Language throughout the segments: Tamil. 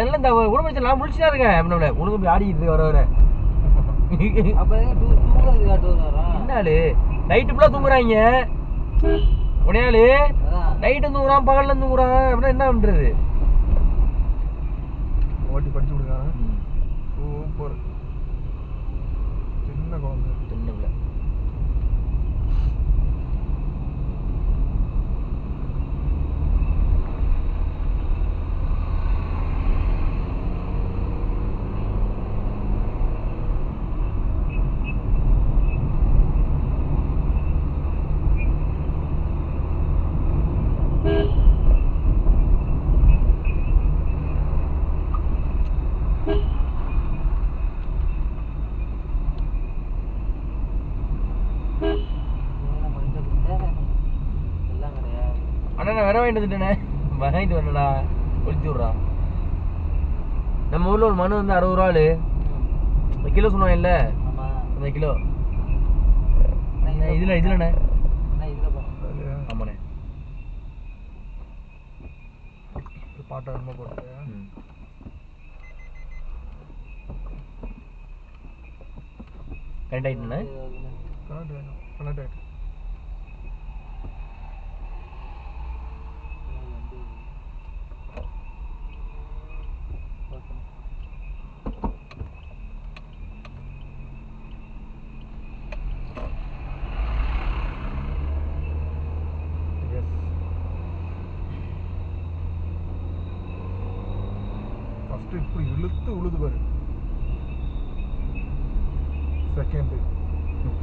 அதனால இந்த உடம்பு நான் முடிச்சுட்டா இருக்கேன் அப்படின்னா உனக்கு போய் ஆடிக்கிட்டு வர வர. என்னாலு? நைட்டு ஃபுல்லாக தூங்குறாங்க. அதான். நைட்டு தூங்குறான் பகல்ல தூங்குறான். அப்படின்னா என்ன பண்றது? ஓட்டி படிச்சு கொடுக்காங்க சூப்பர் சின்ன குழந்தை சின்ன பிள்ளை என்ன மஞ்சள் குட்டை எல்லாம் கிடையாது அண்ணா வர வாங்கிட்டு வந்துட்டேனே வாங்கிட்டு வரலடா. ஒழிச்சு விட்றா. நம்ம ஊர்ல ஒரு மனு வந்து அறுபது ரூபாலு. கிலோ சொன்னோம் இல்ல அந்த கிலோ. இதுல இதுலண்ணே? ஆமாண்ணே. பாட்டை ரொம்ப போட்டு. கனெக்ட் ஆகிடும் கனெக்ட் ஆகிடும் இது வந்து ஓகே. எஸ் ஃபர்ஸ்ட் இப்போ இழுத்து உழுது பாரு. செகண்டு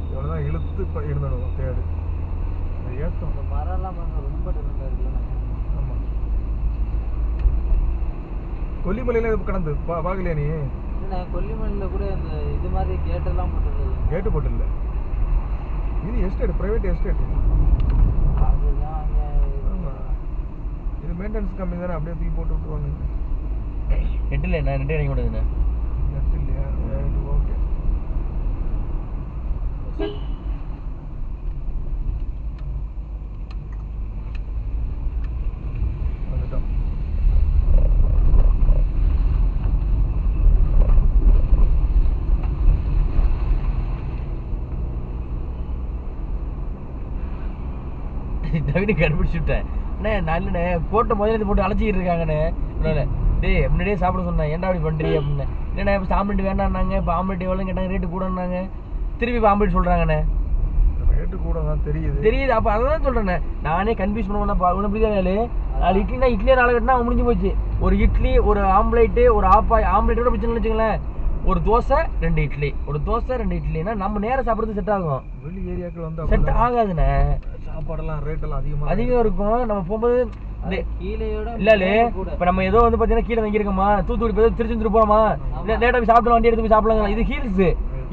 இவ்வளோதான் இழுத்து இப்போ இருந்துடும் தேர்டு இந்த ஏத்தம் இந்த மரம்லாம் ரொம்ப ஆமாம் கொல்லிமலையில் இது கடந்து? பா பார்க்கலையா நீ? கொல்லிமலையில் கூட இந்த இது மாதிரி கேட்டெல்லாம் போட்டுருந்தது. கேட்டு போட்டு இல்லை இது எஸ்டேட் ப்ரைவேட் எஸ்டேட் ஆமாம் இது மெயின்டெனன்ஸ் கம்மி தானே அப்படியே தூக்கி போட்டு விட்டுருவாங்க ரெட்டில் என்ன நெட்டே இறங்கி விடுதுண்ணே தவிர கண்டுபிடிச்சு விட்டேன் அண்ணே நான் இல்லைண்ணே போட்ட முதல்ல போட்டு அழைச்சிக்கிட்டு இருக்காங்கண்ணே டேய் முன்னாடியே சாப்பிட சொன்னேன். ஏன்டா அப்படி பண்ணுறீ அப்படின்னு. இல்லைண்ணே இப்போ ஆம்லெட் வேண்டாம்னாங்க இப்போ ஆம்லெட் எவ்வளோ கேட்டாங்க ரேட்டு கூடன்னாங்க. திருப்பி இப்போ ஆம்லெட் சொல்கிறாங்கண்ணே ரேட்டு கூட தான் தெரியுது. தெரியுது. அப்போ அதை தான் சொல்கிறேண்ணே நானே கன்ஃபியூஸ் பண்ணுவேன் அவனை புரியுதா நாலு இட்லினா இட்லியே நாலு கட்டினா முடிஞ்சு போச்சு. ஒரு இட்லி ஒரு ஆம்லேட்டு ஒரு ஆப்பாய் ஆம்லேட்டோட பிரச்சனை வச்சுங்களேன் ஒரு தோசை ரெண்டு இட்லி. ஒரு தோசை ரெண்டு இட்லினா நம்ம நேரம் சாப்பிட்றது செட் ஆகும். வெளி ஏரியாக்கள் வந்து செட். ஆகாதுண்ணே. சாப்பாடெல்லாம் ரேட் எல்லாம் அதிகமா அதிகம் இருக்கும். நம்ம போகும்போது கூட. இப்ப நம்ம ஏதோ வந்து பாத்தீங்கன்னா கீழே தங்கியிருக்கோமா தூத்துக்குடி போய் திருச்செந்தூர் போறோமா இல்ல லேட்டா போய் சாப்பிட்டு வண்டி எடுத்து போய் சாப்பிடலாம் இது ஹீல்ஸ்.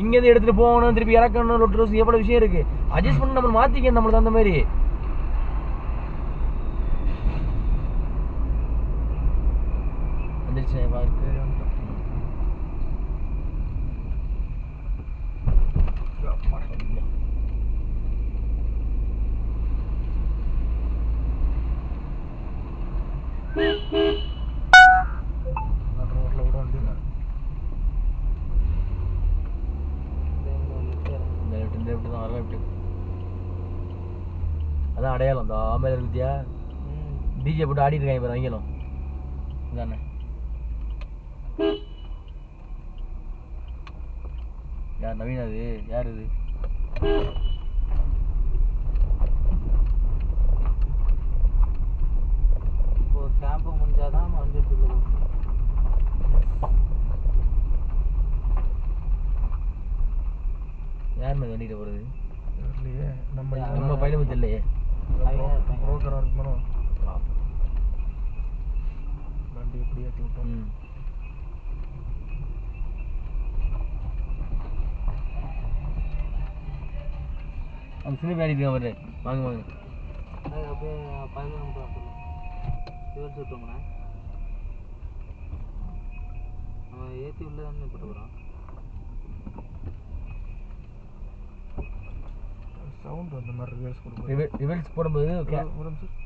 இங்க இருந்து எடுத்துட்டு போகணும் திருப்பி இறக்கணும் லொட்டு எவ்வளவு விஷயம் இருக்கு. அட்ஜஸ்ட் பண்ணி நம்ம மாத்திக்கணும் நம்மளுக்கு அந்த மாதிரி. வந்துருச்சு பாரு. சரி, வந்துட்டோம். அப்பா. நடு ரோட்ல கூட வண்டி இல்லை. இந்த left, இந்த left தான் வர left. அதான் அடையாளம் இந்த ஆமையில இருக்குதியா டிஜே போட்டு ஆடிட்டு இருக்காங்க பாரு அவங்களும். இதானே யார் நவீன் அது? யார் இது? இப்போ கேம்ப் முடிஞ்சாதான் மஞ்சள் தூள் யார் மேலே வண்டிகிட்ட போகிறது. நம்ம நம்ம பற்றி இல்லையே புரோக்கரா இருக்கணும் வண்டி எப்படி ஏற்றி விட்டோம் அந்த சின்ன பேடி இருக்கான் வாங்க வாங்க. அப்படியே பதினொன்று ரிவர்ஸ் விட்டோம்னா நம்ம ஏற்றி உள்ள தானே போட்டு போகிறோம் சவுண்ட் அந்த மாதிரி ரிவர்ஸ் கொடுக்கும் ரிவ- ரிவர்ஸ் போடும்போது ஒரு நிமிஷம்.